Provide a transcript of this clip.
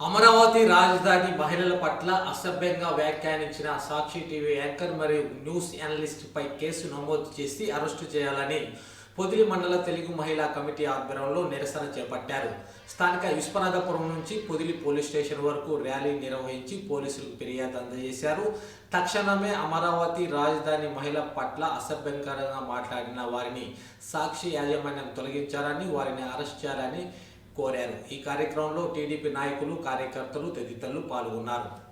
Amaravati రాజధాని మహిళల పట్ల అసభ్యంగా వ్యాఖ్యానించిన సాక్షి టీవీ యాంకర్ మరియు న్యూస్ అనలిస్ట్ పై కేసు నమోదు చేసి అరెస్టు చేయాలని పొదిలి మండల తెలుగు మహిళా కమిటీ ఆధ్వర్యంలో నిరసన చేపట్టారు. స్థానిక విశ్వనాథపురం నుంచి పొదిలి పోలీస్ స్టేషన్ వరకు ర్యాలీ నిర్వహించి పోలీసులకు ఫిర్యాదు అందజేశారు. తక్షణమే అమరావతి రాజధాని మహిళ పట్ల అసభ్యంకరంగా మాట్లాడిన వారిని సాక్షి యాజమాన్యం తొలగించాలని వారిని అరెస్ట్ చేయాలని కోరారు. ఈ కార్యక్రమంలో టీడీపీ నాయకులు కార్యకర్తలు తదితరులు పాల్గొన్నారు.